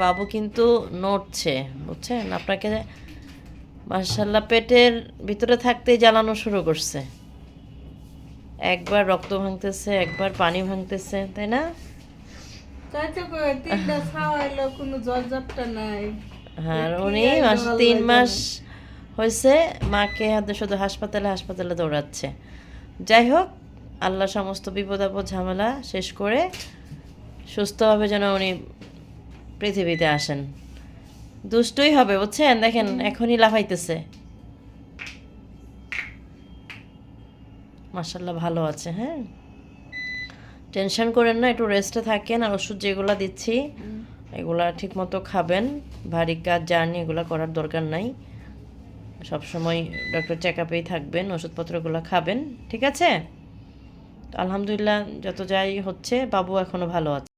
বাবু কিন্তু নড়ছে বুঝছেন? আপনাকে মার্শাল্লাহ পেটের ভিতরে থাকতেই জ্বালানো শুরু করছে। একবার রক্ত ভাঙতেছে একবার পানি ভাঙতেছে তাই না? হ্যাঁ আর উনি মাস তিন মাস হয়েছে মাকে হাতে শুধু হাসপাতালে হাসপাতালে দৌড়াচ্ছে। যাই হোক আল্লাহ সমস্ত বিপদ আপদ ঝামেলা শেষ করে সুস্থভাবে যেন উনি পৃথিবীতে আসেন। দুষ্টই হবে বুঝছেন? দেখেন এখনই লাফাইতেছে। মাসাল্লাহ ভালো আছে হ্যাঁ? টেনশন করেন না একটু রেস্টে থাকেন আর ওষুধ যেগুলো দিচ্ছি এগুলা ঠিক মতো খাবেন। ভারী কাজ জার্নি এগুলো করার দরকার নাই। সবসময় ডক্টর চেক আপেই থাকবেন ওষুধপত্রগুলো খাবেন ঠিক আছে? আলহামদুলিল্লাহ যত যাই হচ্ছে বাবু এখনও ভালো আছে।